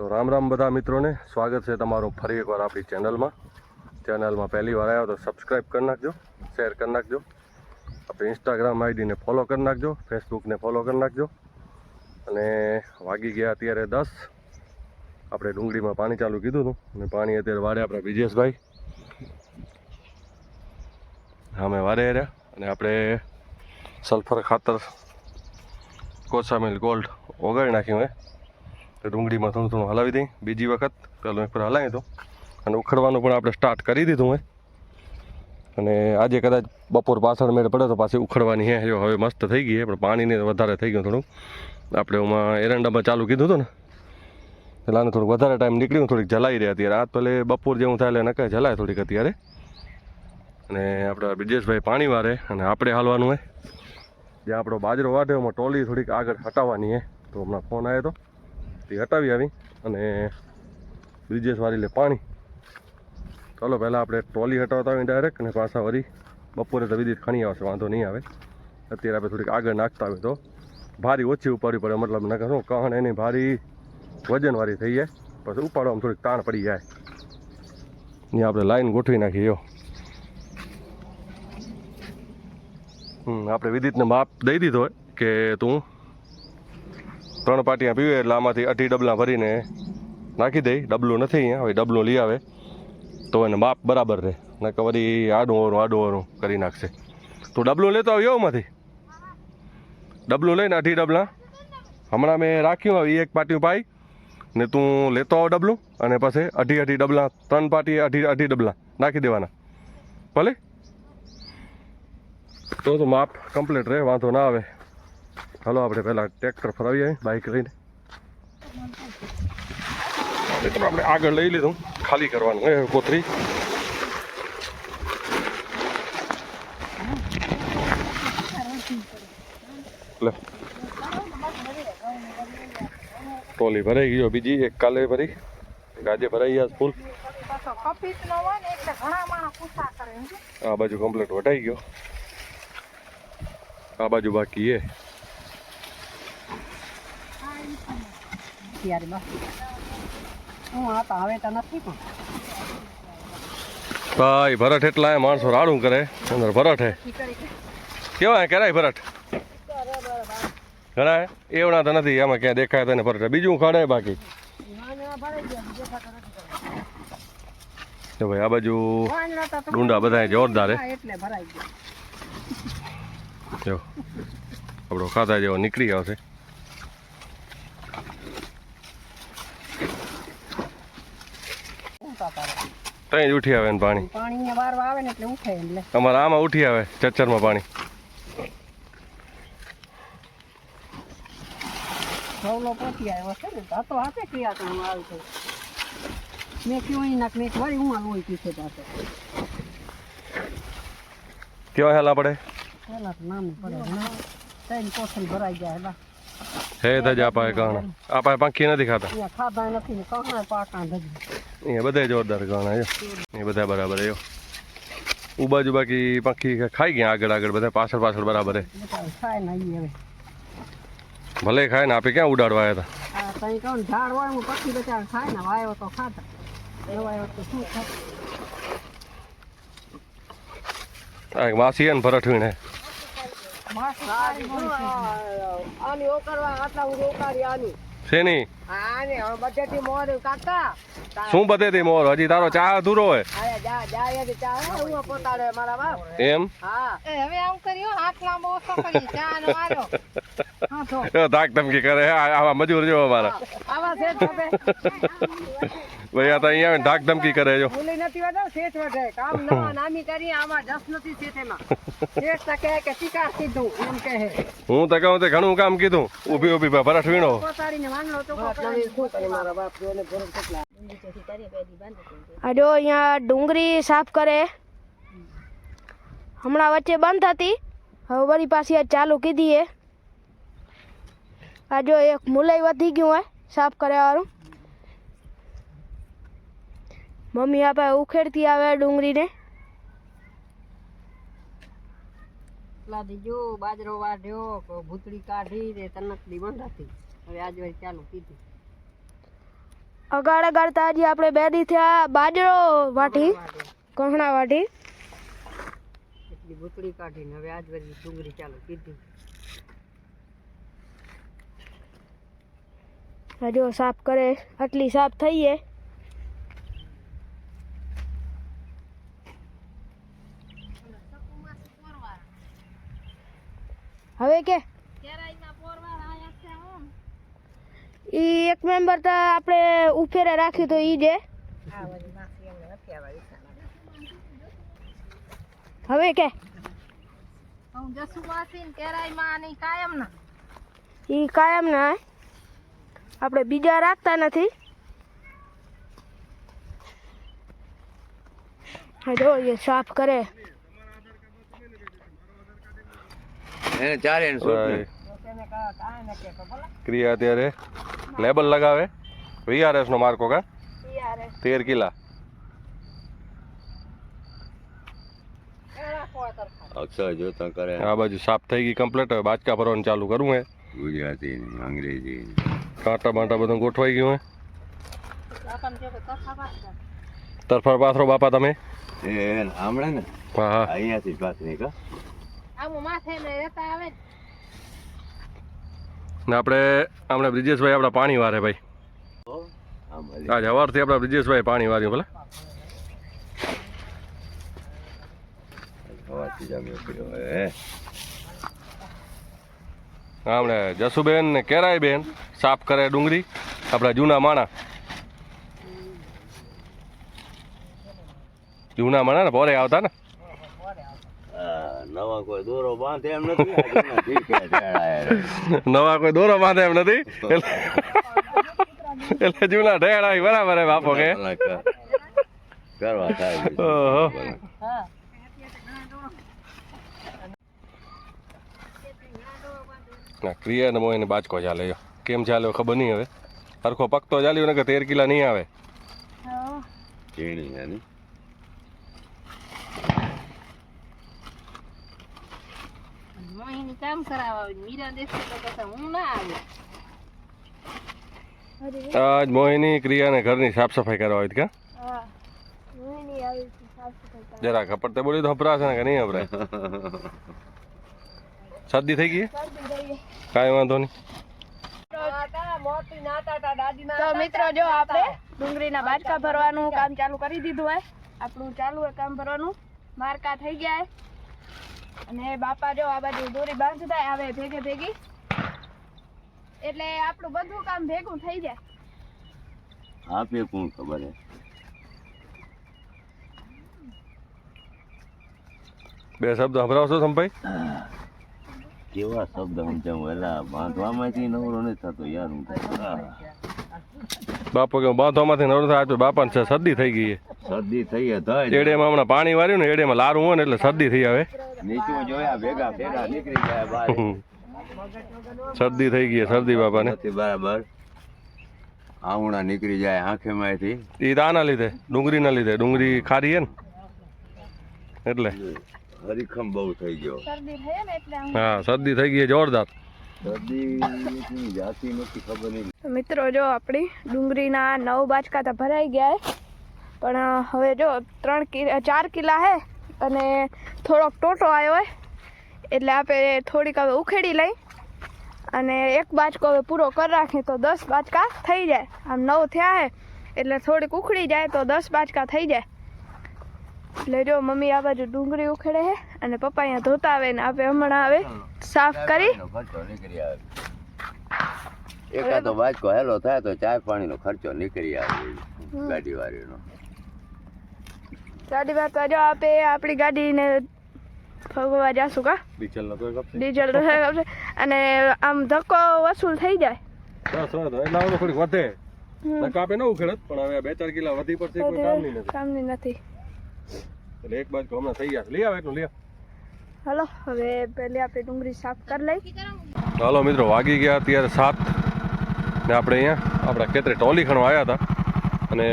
તો રામ રામ બધા મિત્રોને. સ્વાગત છે તમારું ફરી એકવાર આપણી ચેનલમાં. ચેનલમાં પહેલી વાર આવ્યો તો સબસ્ક્રાઈબ કરી નાખજો શેર કરી નાખજો. આપણે ઇન્સ્ટાગ્રામ આઈડીને ફોલો કરી નાખજો ફેસબુકને ફોલો કરી નાખજો. અને વાગી ગયા અત્યારે દસ. આપણે ડુંગળીમાં પાણી ચાલુ કીધું હતું અને પાણી અત્યારે વારે આપણે વિજેશભાઈ અમે વારે રહ્યા અને આપણે સલ્ફર ખાતર, કોસામિલ ગોલ્ડ ઓગાળી નાખ્યું હે. તો ડુંગળીમાં થોડું થોડું હલાવી દઈ. બીજી વખત પહેલું એક વાર હલાવી દો અને ઉખડવાનું પણ આપણે સ્ટાર્ટ કરી દીધું હોય અને આજે કદાચ બપોર પાછળ મેળ પડે તો પાછી ઉખડવાની હે. જો હવે મસ્ત થઈ ગઈ હે, પણ પાણીને વધારે થઈ ગયું થોડું આપણે એમાં એરંડામાં ચાલુ કીધું હતું ને. એટલે આને થોડુંક વધારે ટાઈમ નીકળ્યું, થોડીક જલાઈ રહ્યા અત્યારે. રાત પહેલે બપોર જેવું થાય એટલે નકાય, જલાય થોડીક અત્યારે. અને આપણા બ્રિજેશભાઈ પાણી વારે અને આપણે હાલવાનું હોય જ્યાં આપણો બાજરો વાઢે, એમાં ટોલી થોડીક આગળ હટાવવાની હે. તો હમણાં ફોન આવ્યો હતો તે હટાવી આવી અને બ્રિજેશ વારી લે પાણી. ચાલો પહેલાં આપણે ટ્રોલી હટાવતા આવીએ ડાયરેક્ટ અને પાછા વળી બપોરે તો વિદિત ખણી આવશે, વાંધો નહીં આવે. અત્યારે આપણે થોડીક આગળ નાખતા હોય તો. ભારી ઓછી ઉપાડવી પડે, મતલબ ન શું, કહણ એની ભારી વજનવાળી થઈ જાય, પછી ઉપાડવામાં થોડીક તાણ પડી જાય. અહીંયા આપણે લાઈન ગોઠવી નાખીએ હમ, આપણે વિદિતને માપ દઈ દીધો કે તું ત્રણ પાટિયા પીવે એટલે આમાંથી અઢી ડબલા ભરીને નાખી દઈ ડબલું નથી અહીંયા. હવે ડબલું લઈ આવે. તો એને માપ બરાબર રહે. નકર વળી આડું ઓરું આડું ઓરું કરી નાખશે. તું ડબલું લેતો આવ્યો એમાંથી ડબલું લઈને અઢી ડબલા. હમણાં મેં રાખ્યું ઈ એક પાટિયું પાઈ. ને તું લેતો આવ ડબલું. અને પછી અઢી અઢી ડબલા, ત્રણ પાટી અઢી અઢી ડબલા નાખી દેવાના. ભલે? તો તો માપ કમ્પ્લીટ રહે, વાંધો ના આવે. હાલો, આપણે પહેલાં ટ્રેક્ટર ફરાવીએ બાઇક લઈને. ટ્રેક્ટર આપણે આગળ લઈ લીધું, ખાલી કરવાનું એ કોથરી લે. ટોલી ભરાઈ ગયો, બીજી એક કાલે ભરી. એક આજે ભરાઈ ગયા ફૂલ? આ બાજુ કમ્પ્લીટ વટાઈ ગયો. આ બાજુ બાકી એ પણ ભાઈ ભરઠ એટલા માણસો રાડું કરે. અંદર ભરઠ હે. કેવા હે? ભરઠ ઘણા એવડા નથી. આમાં ક્યાં દેખાય તને ભરઠ બીજું ખાડે બાકી? તો ભાઈ, આ બાજુ ડુંડા બધા જોરદાર હે. આપણો ખાતા જેવો નીકળી આવશે. ઊંઘતા તારે. જ ઉઠી આવે ને પાણી. પાણી ને વારવા આવે ને એટલે ઉઠે એટલે અમારે આમાં ઉઠી આવે ચચ્ચરમાં પાણી. સૌલો પોતી આવ્યો છે ને તો હાથે ક્રિયા તો હું આવી છું. મેં કયો અહીં નાખ મેં વળી હું આવું? પીછે પાસે કેવા હેલા પડે? હેલા નાનું પડે ત્રણ કોથળી ભરાઈ ગયા હેલા. હે ધજ આપાય આ આપાય પાંખી નથી ખાતા? ખાતા નથી કહા પાકા ધજી એ બધા જોરદાર છે એ બધા બરાબર એ ઉબાજુ બાજુ બાકી પાંખી ખાઈ ગયા આગળ આગળ બધા? પાછળ પાછળ બરાબર હે. ખાય ને હવે. ભલે ખાય ને આપે ક્યાં ઉડાડવા આવ્યા હતા કહું ઝાડ હોય હું પક્ષી બચાર ખાય ને વાયો તો ખાતા ન તો શું ખાતા માસી ને ભરત વીણે આની ઓકરવા આટલા હું રોકાડી આની. શેની? આને હવે બધેથી મોર કાકા. શું બધેથી મોર? હજી તારો ચા અધૂરો હોય. અરે જા જા એ ચા હું પોતાડે મારા બાપ. એમ? હા. એ હવે આમ કર્યો હાથ લાંબો ઓછો કરી ચા નો આરો હા તો. ધાક ધમકી કરે આવા મજૂર જો મારા. આવા છે તમે ભાઈ આ તો અહીંયા આવીને ધાક ધમકી કરે જો. બોલી નથી વાતો શેઠ વધે કામ નવા નામી કરી આમાં જસ નથી શેઠેમાં. શેઠ તો કહે કે શિકાર સીધું એમ કહે. હું તો કહું તે ઘણું કામ કીધું. ઊભી ઊભી ભરત વીણો. પોતાડીને વાંગલો તો મારા બાપ જોને ભરત કેટલા. અડો અહીંયા ડુંગળી સાફ કરે. હમણાં વચ્ચે બંધ હતી. હવે વળી પાછી આ ચાલુ કીધી એ. આ જો એક મુલાઈ વધી ગયું હોય સાફ કર્યા વાળું મમ્મી આપણે ઉખેડતી આવે ડુંગળીને? એટલા દી જો બાજરો વાઢ્યો ભૂતળી કાઢી ને તનકડી બંધાતી. હવે આજ વાળી ચાલુ કીધી. અગાડ અગાડતા હજી આપણે બે દી થયા બાજરો વાટી કોહણા વાટી એટલી ભૂતળી કાઢીને હવે આજ વાર ડુંગળી ચાલુ કીધી. હજુ સાફ કરે આટલી સાફ થઈએ. હવે કે? ઈ એક મેમ્બર તો આપણે ઉફેરે રાખ્યું તો ઈ જે. આ વળી માસી એમને નથી આવા વિચારવા હવે કે? હું જસુ માસી ને કેરાઈમાં આની કાયમ ના ઈ કાયમ ના આપણે બીજા રાખતા નથી. હા, જો, એ સાફ કરે. એને ચારે ક્રિયા અત્યારે લેબલ લગાવે. વીઆરએસ નો માર્કો કા? તેર કિલા. અક્ષર જોતા કરે. આ બાજુ સાફ થઈ ગઈ કમ્પ્લીટ હવે બાચકા ભરવાનું ચાલુ કરવું હે. ગુજરાતી ને અંગ્રેજી કાંટા બાંટા બધું ગોઠવાઈ ગયું હે. તરફર પાથરો બાપા તમે? એ હમણાં ને? હા હા. અહીંયાથી જ કા આમ માથે ને રહેતા આવે ને ને આપણે આપણે બ્રિજેશભાઈ આપણા પાણી વારે ભાઈ. આમ આજ સવારથી આપણા બ્રિજેશભાઈ પાણી વાર્યું ભલે. આપણે જસુબેન ને કેરાયબેન સાફ કરે ડુંગળી આપણા જૂના માણા. જૂના માણા ને પોરે આવતા ને. નવા કોઈ દોરો બાંધે એમ નથી. નવા કોઈ દોરો બાંધે એમ નથી? એટલે જૂના ઢેડા બરાબર હે બાપો કે? કરવા થાય ઓહો. ના ક્રિયા ને મોઈને બાચકો ચાલે કેમ ચાલ્યો ખબર નહીં હવે. સરખો પકતો ચાલ્યો ને કે તેર કિલા નહીં આવે. ઝીણી મોહિની કામ કરાવવા આવે મીરા દેશે તો કહેતા હું ના આવે આજ મોહિની ક્રિયા ને ઘરની સાફ સફાઈ કરવા આવી કા હા હું નહીં આવી સાફ સફાઈ જરા ખબર તે બોલી તો હપરાશે ને કે નહીં હપરાય શરદી થઈ ગઈ કાંઈ વાંધો નહીં તો મિત્રો જો આપણે ડુંગળીના બાટકા ભરવાનું કામ ચાલુ કરી દીધું હોય આપણું ચાલુ હોય કામ ભરવાનું મારકા થઈ ગયા. અને બાપા જો આ બાજુ દોરી બાંધતા આવે ભેગે ભેગી. એટલે આપણું બધું કામ ભેગું થઈ જાય. આપે કોણ ખબર હે? બે શબ્દ હભરાવશો સંભાઈ? કેવા શબ્દ સમજાવું એલા બાંધવામાંથી નવરો નથી થતો યાર હું. બાપો કે બાંધવામાંથી નવરો થાય તો બાપાને છે શરદી થઈ ગઈ છે. થઈ થાય એડેમાં હમણાં પાણી વાર્યું ને એડેમાં લારું હોય ને એટલે શરદી થઈ આવે. નીચું જોયા ભેગા ભેગા નીકળી ગયા બહાર શરદી થઈ ગઈ શરદી બાપાને. બરાબર. આવુણા નીકળી જાય આંખે માંથી એ દાના લીધે ડુંગળી ના લીધે. ડુંગળી ખારી હે ને. એટલે. હરીખમ બહુ થઈ ગયો. હા શરદી થઈ ગઈ જોરદાર. મિત્રો, જો આપણી ડુંગળીના નવ બાચકા તો ભરાઈ ગયા પણ હવે જો ત્રણ ચાર કિલા હે અને થોડોક ટોટો આવ્યો હોય એટલે આપણે થોડીક હવે ઉખેડી લઈ. અને એક બાચકો હવે પૂરો કરી રાખીએ તો દસ બાચકા થઈ જાય. આમ નવ થયા હે, એટલે થોડીક ઉખડી જાય તો દસ બાચકા થઈ જાય. એટલે જો મમ્મી આ બાજુ ડુંગળી ઉખેડે છે અને પપ્પા અહીંયા ધોતા આવે ને આપણે હમણાં આવે. સાફ કરી. એકાદો બાજકો હેલો થાય તો ચા પાણીનો ખર્ચો નીકળી આવે ગાડી વાળીનો. ગાડી તો જો આપે આપણી ગાડીને ફગવા જાશું કા? ડીઝલ ડીઝલ અને આમ ધક્કો વસૂલ થઈ જાય. બસ બસ એટલે હવે થોડીક વધે. કાપે ન ઉખેડત પણ હવે બે ચાર કિલા વધી પડશે કોઈ કામની નથી. કામની નથી. એટલે એક બાજુ હમણાં થઈ ગયા લઈ આવે એટલું લઈ આવ. હલો હવે પહેલી આપણે ડુંગળી સાફ કરી લઈ. હાલો મિત્રો વાગી ગયા અત્યારે સાત. ને આપણે અહીંયા આપણા ખેતરે ટોલી ખણવા આવ્યા હતા. અને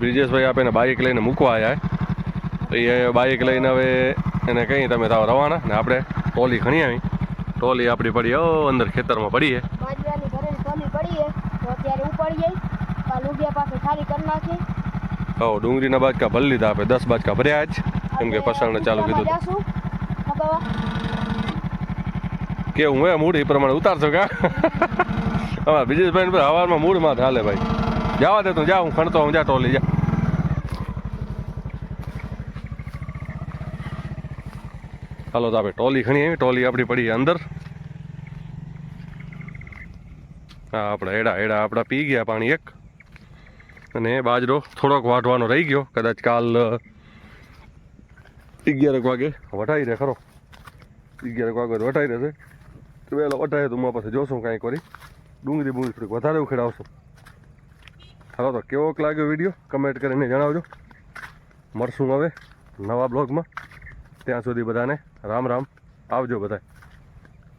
બ્રિજેશભાઈ આપણે બાઇક લઈને મૂકવા આવ્યા તો એ બાઇક લઈને હવે એને કહી તમે તાવ રવાના. ને આપણે ટોલી ખણી આવી. ટોલી આપણી પડી ઓ અંદર ખેતરમાં પડીએ ટોલી તો અત્યારે પાસે ખાલી કરી નાખી. હો ડુંગળીના બાજકા ભરી લીધા આપણે દસ બાજકા ભર્યા જ. કેમ કે પસંદ ચાલુ કીધું ખબર કેવું હે મૂડ એ પ્રમાણે ઉતારશો કા અમારા બીજેશભાઈ પર હવારમાં મૂડમાં ચાલે ભાઈ જવા દે તું જા હું ખણતો હું જા ટોલી જા હાલો તો આપણે ટોલી ખણી આવી ટોલી આપણી પડી અંદર હા આપણા એડા એડા આપણા પી ગયા પાણી એક અને બાજરો થોડોક વાટવાનો રહી ગયો કદાચ કાલ અગિયારક વાગે વટાઈ રહે ખરો અગિયારક વાગે વટાઈ રહેશે તો વહેલો વટાય તો મારા પાસે જોશું કાંઈક કરી. ડુંગળી બુંગળી થોડીક વધારે ઉખેડાવશું. હાલો તો કેવોક લાગ્યો વીડિયો? કમેન્ટ કરીને જણાવજો. મળશું હવે નવા બ્લોગમાં. ત્યાં સુધી બધાને રામ રામ. આવજો બધાય.